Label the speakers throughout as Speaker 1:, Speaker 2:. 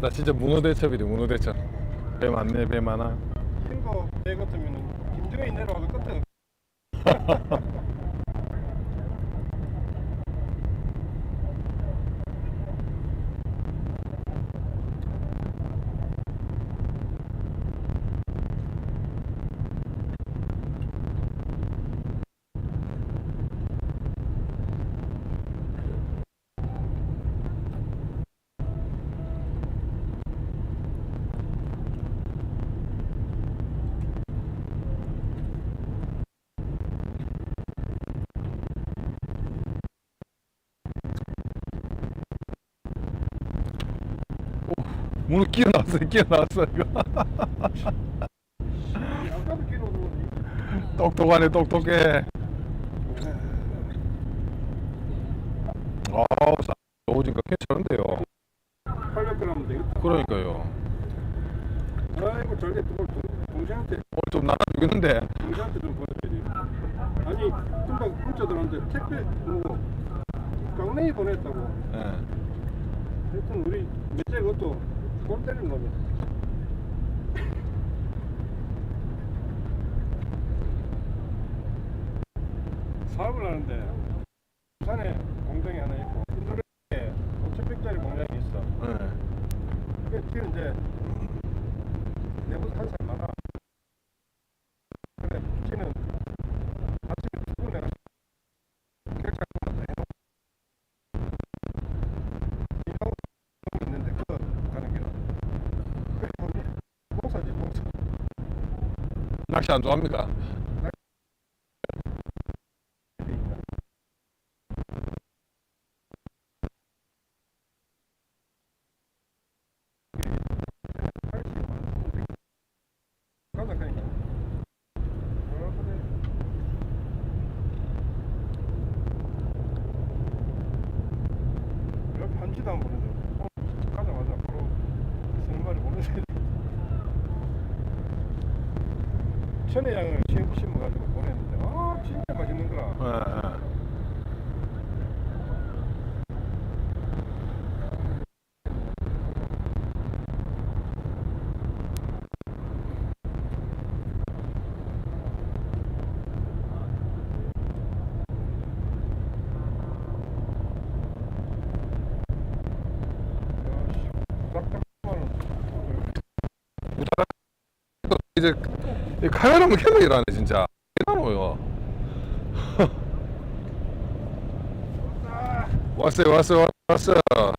Speaker 1: 나 진짜 문어 대첩이네, 문어 대첩. 배 많네, 배 많아.
Speaker 2: 핑거 배 같으면은 김정일 내려와도 끝에
Speaker 1: 끼어 나왔어, 끼어 나왔어, 이거.
Speaker 2: 아까도 길어 오는
Speaker 1: 똑똑하네, 똑똑해. 아우, 싸- 오니까 괜찮은데요.
Speaker 2: 800g 되겠다.
Speaker 1: 그러니까요.
Speaker 2: 아이고 저게 또 동생한테
Speaker 1: 오늘 좀 나눠주겠는데.
Speaker 2: 동생한테 좀 보내줘야지. 아니 금방 문자들한테 택배 뭐 강냉이 보냈다고.
Speaker 1: 예.
Speaker 2: 하여튼 우리 몇째 그것도 골 때리는 놈이. 사업을 하는데 부산에 공장이 하나 있고 인도네시아에 5,100짜리 공장이 있어.
Speaker 1: 예.
Speaker 2: 그 지금 이제 내보다 한살 많아. 근데 지는 아침에 출근해 결정 한번 해놓고 일하고 있는데 그거 가는 게 그래 보니 봉사지 봉사.
Speaker 1: 낚시 안 좋아합니까?
Speaker 2: 가자 그러니까. 어, 그래. 이렇게 한지도 안 보내줘. 어, 가자마자 바로 세 마리 보내줘야 돼. 천혜향을 심- 심어가지고 보냈는데, 아, 진짜 맛있는 거라.
Speaker 1: 예, 예. 이제 이 카메라만 켜고 일하네 진짜. 대단해요. 왔어요 왔어요 왔어요.
Speaker 2: 왔다,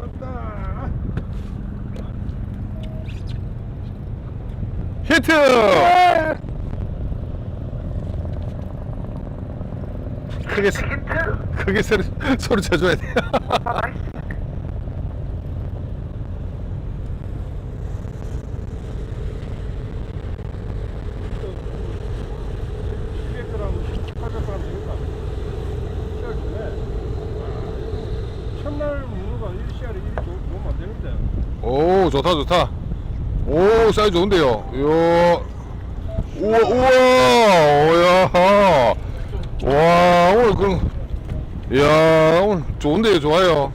Speaker 2: 왔다.
Speaker 1: 히트! 크게 소- 크게 소리 소리 쳐줘야 돼
Speaker 2: 첫날 문어가 1시알에 1이 너무 안 되는데
Speaker 1: 오 좋다 좋다. 오 사이즈 좋은데요? 요 우와 우와 오야. 와 오늘 그럼 이야 오늘 좋은데요 좋아요.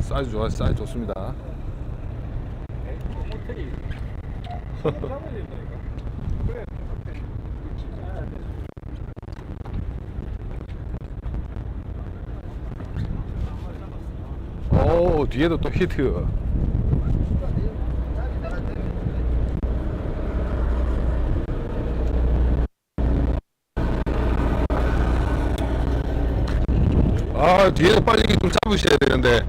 Speaker 1: 사이즈 좋아요 사이즈 좋습니다
Speaker 2: 호텔이 잡아야 된다니까 그래
Speaker 1: 오 뒤에도 또 히트. 아 뒤에도 빨리 좀 잡으셔야 되는데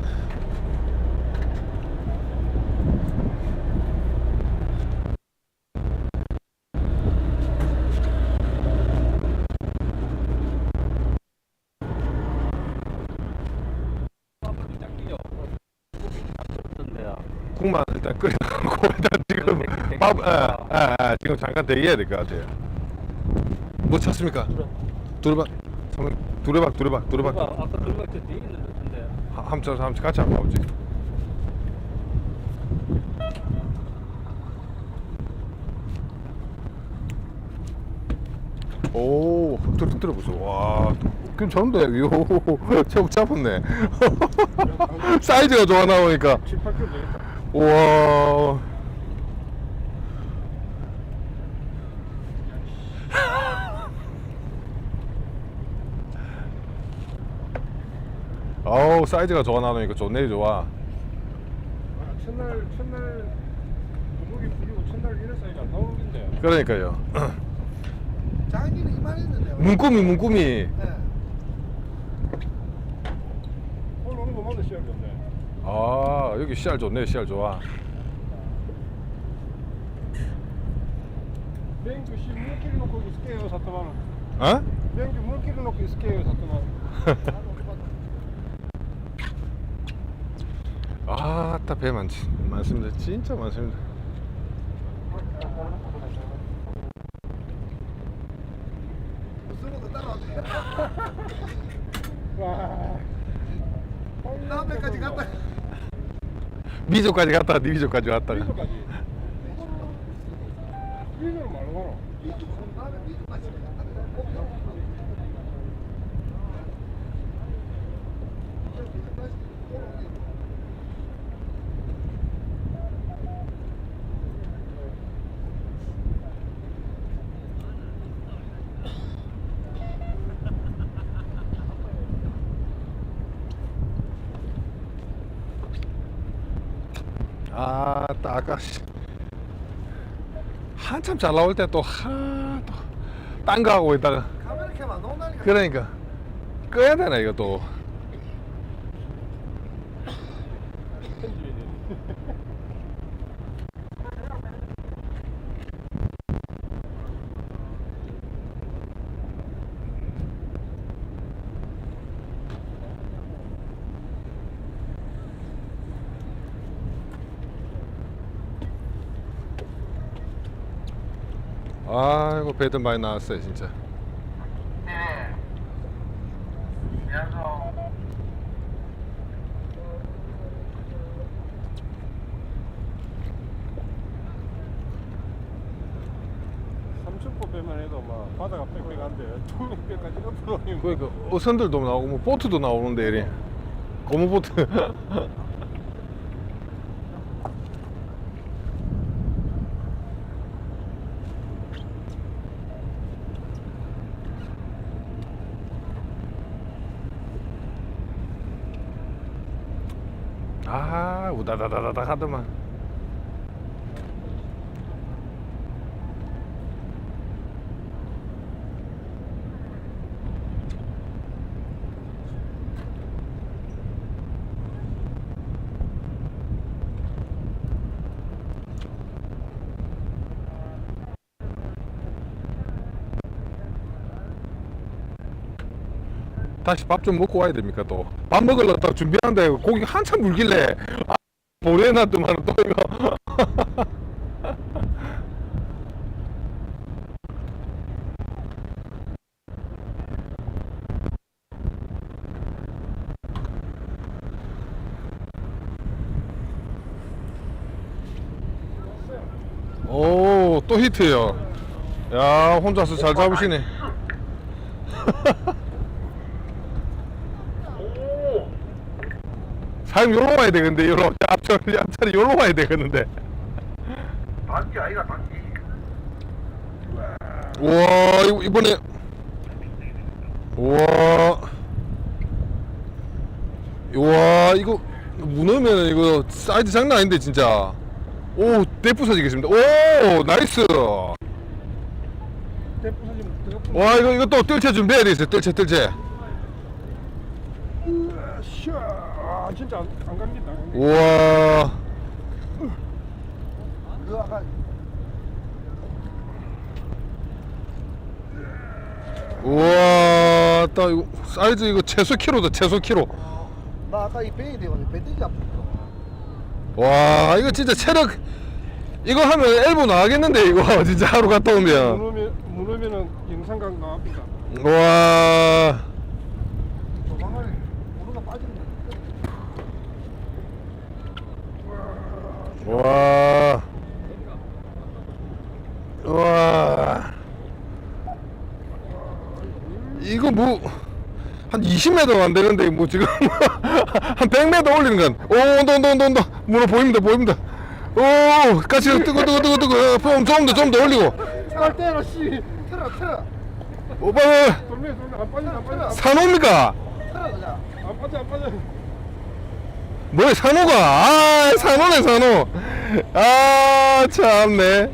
Speaker 1: 국만 일단 끓여놓고 일단 지금 밥, 예, 예, 예, 지금 잠깐 대기해야 될 것 같아요. 뭐 찾습니까? 두레박, 삼- 두레박, 두레박, 두레박.
Speaker 3: 아까 들어갈 때 뒤에 있는 것 같은데
Speaker 1: 함차, 함차 같이 한번 가보지. 오, 오, 들어 들어보세요. 와, 괜찮은데, 요, 제법 잡았네. 사이즈가 좋아 나오니까.
Speaker 2: 7, 8kg 되겠다.
Speaker 1: 와. 아우 사이즈가 좋아 나오니까 좋네 좋아.
Speaker 2: 아, 첫날 첫날 무기 풀리고 첫날 안 나오는데.
Speaker 1: 그러니까요.
Speaker 4: 장기는 이만했는데.
Speaker 1: 문구미 문구미.
Speaker 4: 네.
Speaker 2: 오늘 오는 것만도 시작이었네.
Speaker 1: 아 여기 씨알 좋네 씨알 좋아.
Speaker 2: 맹주 씨 물길 놓고 있을게요 사또만.
Speaker 1: 어?
Speaker 2: 맹주 물길 놓고 있을게요 사또만.
Speaker 1: 아따 배 많지 많습니다 진짜 많습니다.
Speaker 2: 와.
Speaker 4: 다음에까지 갔다.
Speaker 1: 미조까지 갔다가 네 미조까지 갔다가.
Speaker 2: 미조까지. 미조는 말로 가라.
Speaker 4: 다음에 미국까지 갔다.
Speaker 1: 아까 씨. 한참 잘 나올 때 또 하또딴 거 하고 있다가. 그러니까 꺼야 되나 이거 또. 아이고 배들 많이 나왔어요 진짜.
Speaker 2: 삼천포 배만 해도 막 바다가 빽빽한데 통영배까지 옆으로 오면
Speaker 1: 그러니까 어선들도 나오고 뭐 보트도 나오는데 이리 고무 보트. 아 우다다다다다 하더만. 다시 밥 좀 먹고 와야 됩니까 또? 밥 먹으려고 딱 준비하는데 고기 한참 물길래 아, 보내놨더만 또 이거 오, 또 히트요. 야, 혼자서 잘 잡으시네. 사장님 요로 와야 되겠는데 요로. 앞차리 앞차리 요로 와야 되겠는데.
Speaker 4: 단기 아이가 단기.
Speaker 1: 와 이거 이번에. 와. 와 이거 문어면 이거 사이즈 장난 아닌데 진짜. 오 대부서지겠습니다. 오 나이스!
Speaker 2: 대부서지면 뜨겁고
Speaker 1: 와 이거 이거 또 뜰채 준비해야 되겠어요. 뜰채 뜰채.
Speaker 2: 샤 아, 진짜 안, 안 갑니다.
Speaker 1: 우와.
Speaker 4: 그 아까
Speaker 1: 우와 딱 이거 사이즈 이거 최소 키로다 최소 키로.
Speaker 4: 나 아까 이 배에 대고 배때지 아프다.
Speaker 1: 와 이거 진짜 체력 이거 하면 엘보 나가겠는데 이거. 진짜 하루 갔다 오면.
Speaker 2: 문으면 문으면은 영상각 나옵니다.
Speaker 1: 와
Speaker 4: 조만간에 우리가 빠지는 거.
Speaker 1: 와. 와. 이거 뭐 한 20m 안 되는데 뭐 지금 한 100m 올리는 건. 오 온다 온다 온다 온다. 문어 보입니다 보입니다. 오 같이 뜨거 뜨거 뜨거 뜨거. 좀더 좀 더 올리고.
Speaker 2: 할 때라 씨.
Speaker 4: 틀어 틀어
Speaker 1: 오빠
Speaker 2: 돌멩이 돌멩이 안 빠져 안 빠져
Speaker 1: 산호입니까?
Speaker 4: 틀어 그냥
Speaker 2: 안 빠져 안 빠져.
Speaker 1: 뭐야 산호가? 아 산호네 산호. 아 참네.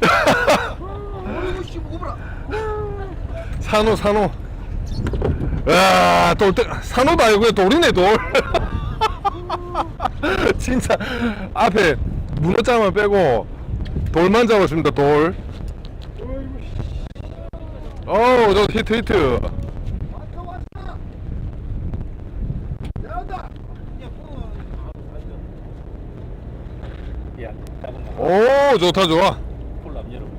Speaker 1: 산호 산호. 아돌 산호도 아니고 돌이네 돌. 진짜 앞에 문어장만 빼고 돌만 잡았습니다 돌. 어우 저 히트 히트.
Speaker 4: 왔어 왔어 잘한다
Speaker 3: 야, 작은 거.
Speaker 1: 오 좋다 좋아.
Speaker 3: 콜람 여러분.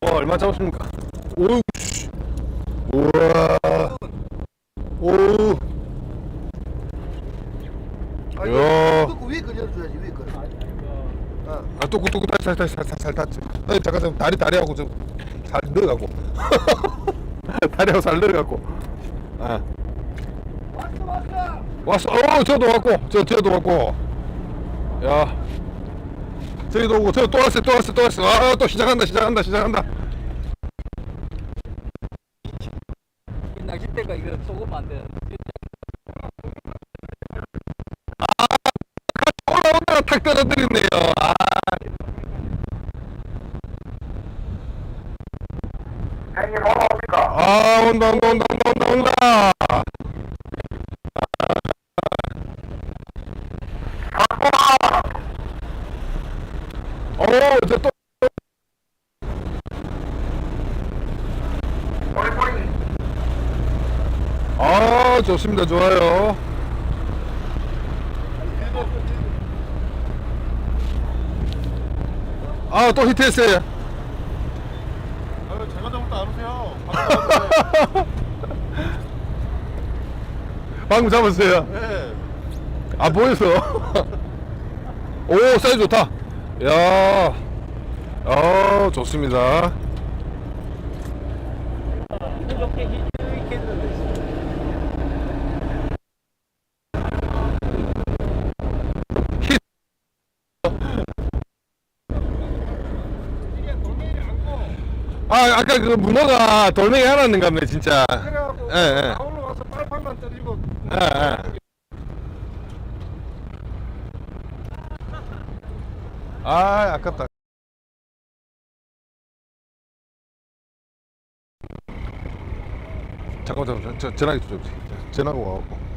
Speaker 1: 와 얼마 잡았습니까? 오우 씨. 우와. 오.
Speaker 4: 아
Speaker 1: 야.
Speaker 4: 이거 그 위에 거 열어줘야지 위에 거 어.
Speaker 1: 아 뚜꾸 뚜꾸 다시 다시 다시 다시 다시 아니 잠깐 잠깐 다리 다리하고 좀살 넣어갖고 다리하고 살 넣어갖고 아
Speaker 4: 왔어 왔어
Speaker 1: 왔어 어 저도 왔고 저 저도 왔고 야. 저기도 오고 저또 왔어 또 왔어 또 왔어. 아 또 시작한다 시작한다 시작한다.
Speaker 3: 이 낚싯대가 이거 쏘면 안 돼.
Speaker 1: 탁 아.
Speaker 4: 형님 뭐가 옵니까?
Speaker 1: 아 온다 온다 온다 온다 온다 온다 어저또
Speaker 4: 머리뿌리
Speaker 1: 아 좋습니다. 좋아요. 아 또 히트했어요.
Speaker 2: 아 제가 잘못도 안 오세요.
Speaker 1: 방금 잡았어요.
Speaker 2: 네.
Speaker 1: 아 보여서. 오 사이즈 좋다. 야. 아, 좋습니다.
Speaker 3: 히- 이렇게 했는데.
Speaker 1: 아 아까 그 문어가 돌멩이 하나 있는가 보네 진짜
Speaker 2: 그래갖고
Speaker 1: 예, 예.
Speaker 2: 다 올라와서 빨판만 때리고.
Speaker 1: 예, 예. 아 아깝다 잠깐만 잠깐만 저, 전화기 좀 주세요. 전화가 와갖고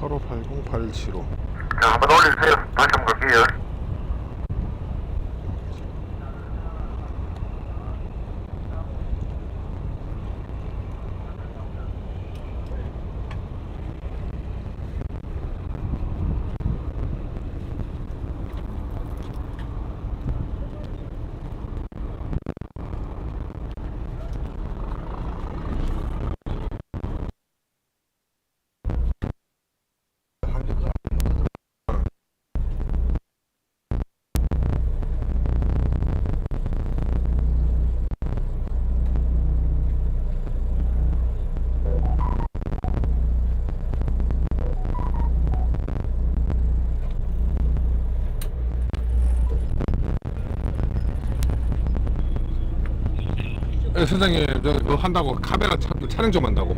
Speaker 1: 팔오 팔공 팔칠오
Speaker 4: 자 한번 올려주세요 다시 한번 갈게요
Speaker 1: 예, 선생님 저 그거 한다고 카메라 차, 촬영 좀 한다고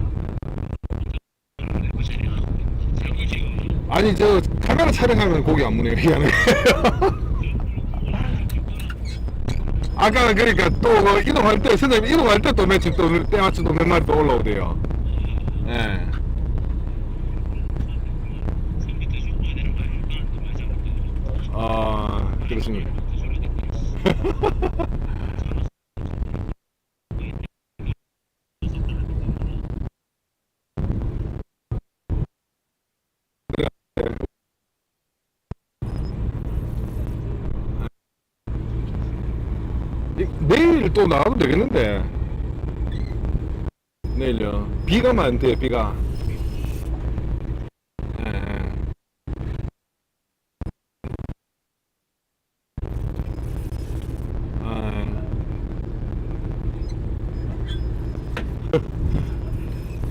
Speaker 1: 아니 저 카메라 촬영하면 고기 안 무네요 희한해 아까 그러니까 또그 이동할 때 선생님 이동할 때 또 며칠 또 때마침 또 몇 마리 또 올라오대요 예. 그렇습니다. 이- 내일 또 나와도 되겠는데 내일요 비가 많대요 비가 예. 아.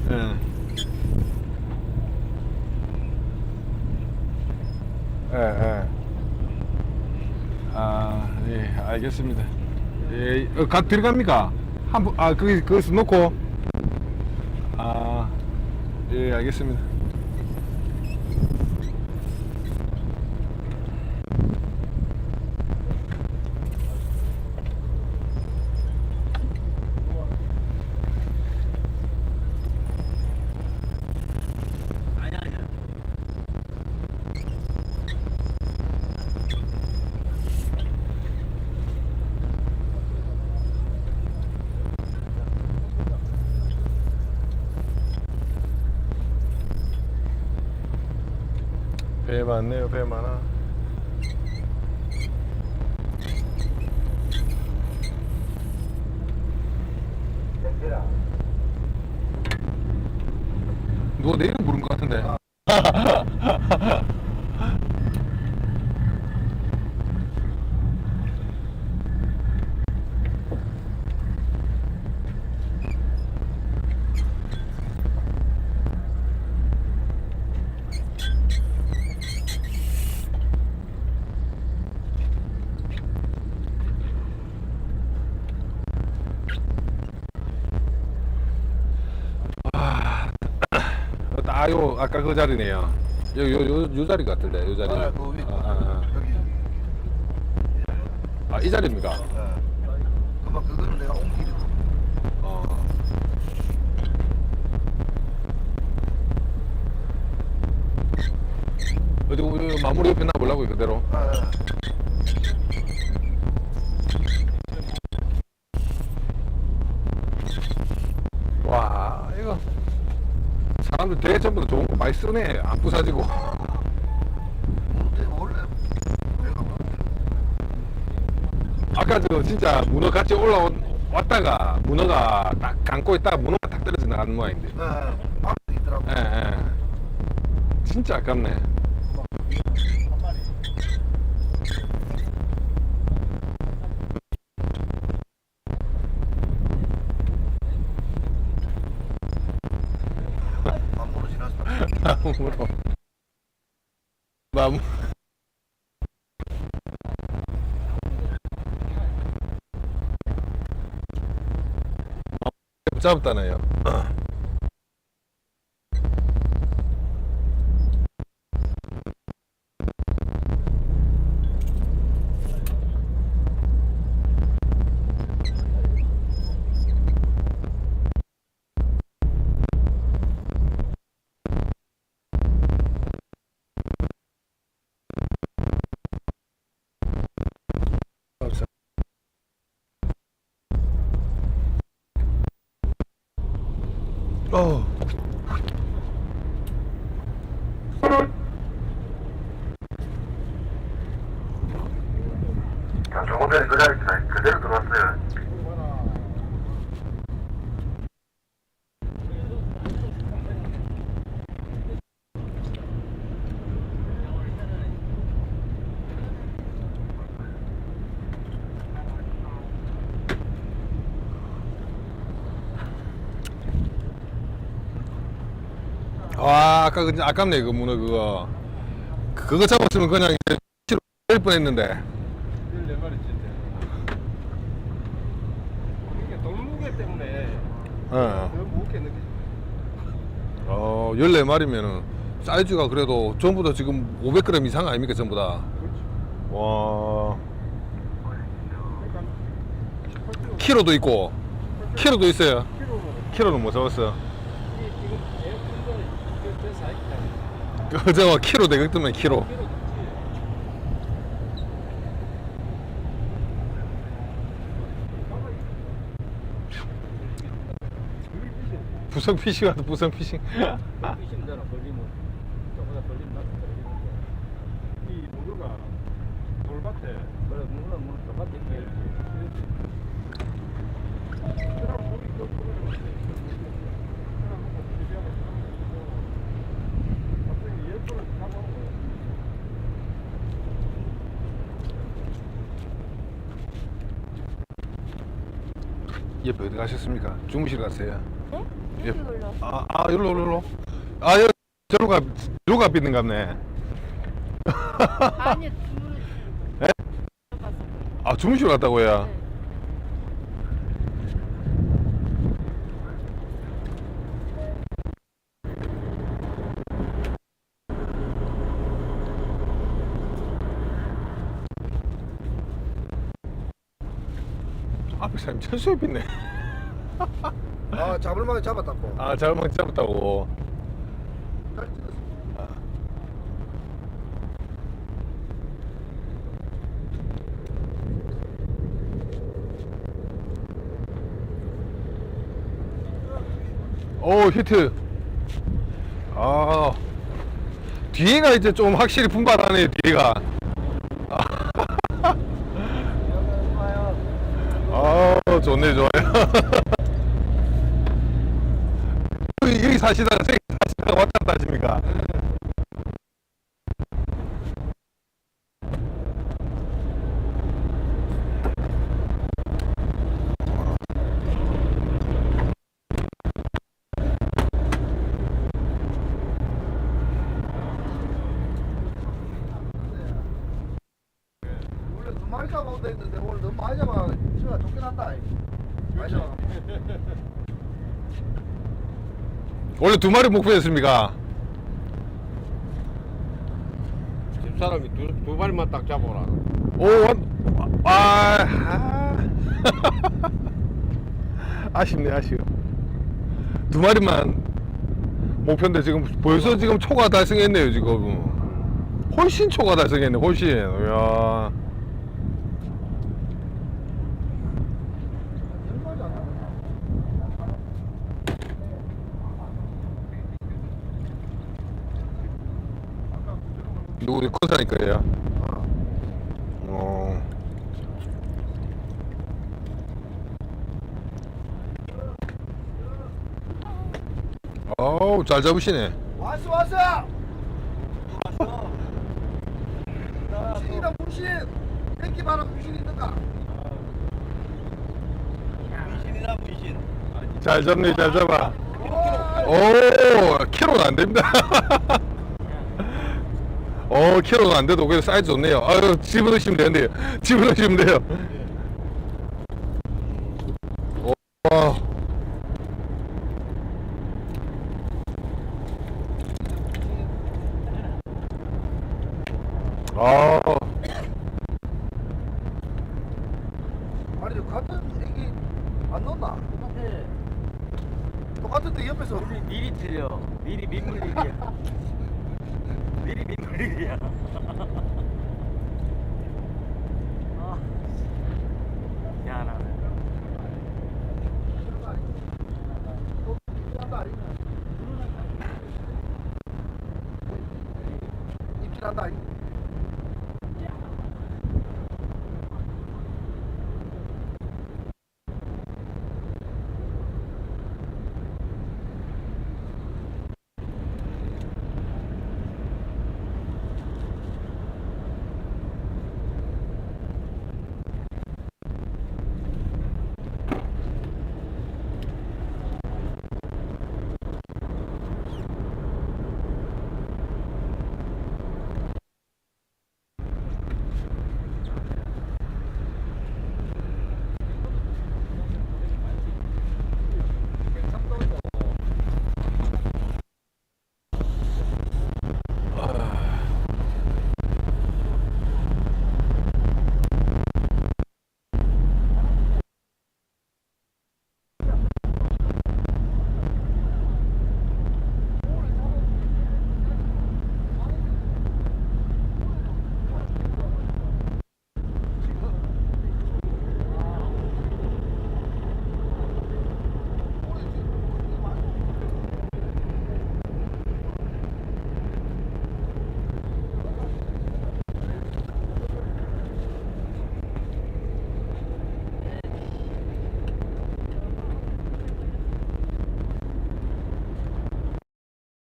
Speaker 1: 예. 예, 예. 아, 예, 알겠습니다. 예, 어, 가, 들어갑니까? 한 분, 아, 거기, 거기서 놓고. 아, 예, 알겠습니다. 배 많네요, 배 많아. 아까 그 자리네요. 요, 요, 요, 요 자리 같은데, 요 자리.
Speaker 5: 아, 그 위.
Speaker 1: 아, 아,
Speaker 5: 여기.
Speaker 1: 아. 아, 이 자리입니까?
Speaker 5: 예. 그만 그거는 내가 옮기고.
Speaker 1: 어. 어디 우리 마무리 옆에 놔보려고 그대로.
Speaker 5: 예.
Speaker 1: 대전부다 좋은 거 많이 쓰네 안 부사지고
Speaker 5: 근데 원래 내가 뭐
Speaker 1: 아까 저 진짜 문어 같이 올라왔다가 문어가 딱 감고 있다가 문어가 딱 떨어져 나가는 모양인데
Speaker 5: 예. 앞에 있더라고.
Speaker 1: 예, 예. 진짜 아깝네
Speaker 5: 만보로 지났어.
Speaker 1: 마음으로
Speaker 4: 자, 조금 전에 그 자리 그대로 들어왔어요.
Speaker 1: 와 아까 그 아깝네 그 문어 그거. 그거 잡았으면 그냥 치로 될 뻔했는데.
Speaker 2: 14마리 진짜. 이게 돌무게 때문에
Speaker 1: 어. 어 14마리면은 사이즈가 그래도 전부 다 지금 500g 이상 아닙니까 전부 다?
Speaker 2: 그렇지.
Speaker 1: 와.
Speaker 2: 그러니까 18kg
Speaker 1: 키로도 있고. 키로도 있어요.
Speaker 2: 키로로
Speaker 1: 키로는 못 잡았어
Speaker 2: 이
Speaker 1: 어제와 키로 대극 뜨면 키로. 부성 피싱 하다 부성 피싱.
Speaker 3: 피신대로 걸리면 저보다 걸리면 나도 걸리는데
Speaker 2: 이 무르가 돌밭에
Speaker 3: 그래 물론 물 똑같이
Speaker 2: 예쁘
Speaker 1: 어디 가셨습니까? 주무실 갔어요.
Speaker 6: 네?
Speaker 1: 예.
Speaker 6: 일찍 올라.
Speaker 1: 아, 아, 여기로, 여기로. 아, 여기, 저로 가, 저로 가 삐는 갑네.
Speaker 6: 아니 주.
Speaker 1: 에? 아, 주무실 갔다고요?
Speaker 6: 네.
Speaker 1: 천수에 삐네.
Speaker 5: 아 잡을 만에 잡았다고
Speaker 1: 아, 잘못 잡았다고.
Speaker 5: 잘 찍었어
Speaker 1: 오, 히트. 아, 뒤에가 이제 좀 확실히 분발하네, 뒤에가. 아, 좋네, 좋아요. 여기, 여기 사시다가, 저기 사시다가 왔다 갔다 하십니까?
Speaker 5: 원래 두 마리 잡아온다 했는데 오늘 너무 많이 잡아 제가 쫓겨났다 많이 잡아
Speaker 1: 원래 두 마리 목표였습니까?
Speaker 7: 집사람이 두, 두 발만 딱 잡아라.
Speaker 1: 오, 원, 아, 아. 아쉽네, 아쉬워. 두 마리만 목표인데 지금 벌써 지금 초과 달성했네요, 지금. 훨씬 초과 달성했네, 훨씬. 이야.
Speaker 5: 얼마지 않아
Speaker 1: 커사니까, 얘야. 어. 어우, 잘 잡으시네.
Speaker 5: 왔어 왔어 문신이다 문신 땡기 봐라 문신 있는가
Speaker 1: 잘 잡네, 잘 잡아.
Speaker 5: 오,
Speaker 1: 오, 키로는 안 됩니다. 어, 키로는 안 돼도 그래도 사이즈 좋네요. 아유, 집어넣으시면 되는데요. 집어넣으시면 돼요.
Speaker 3: 加带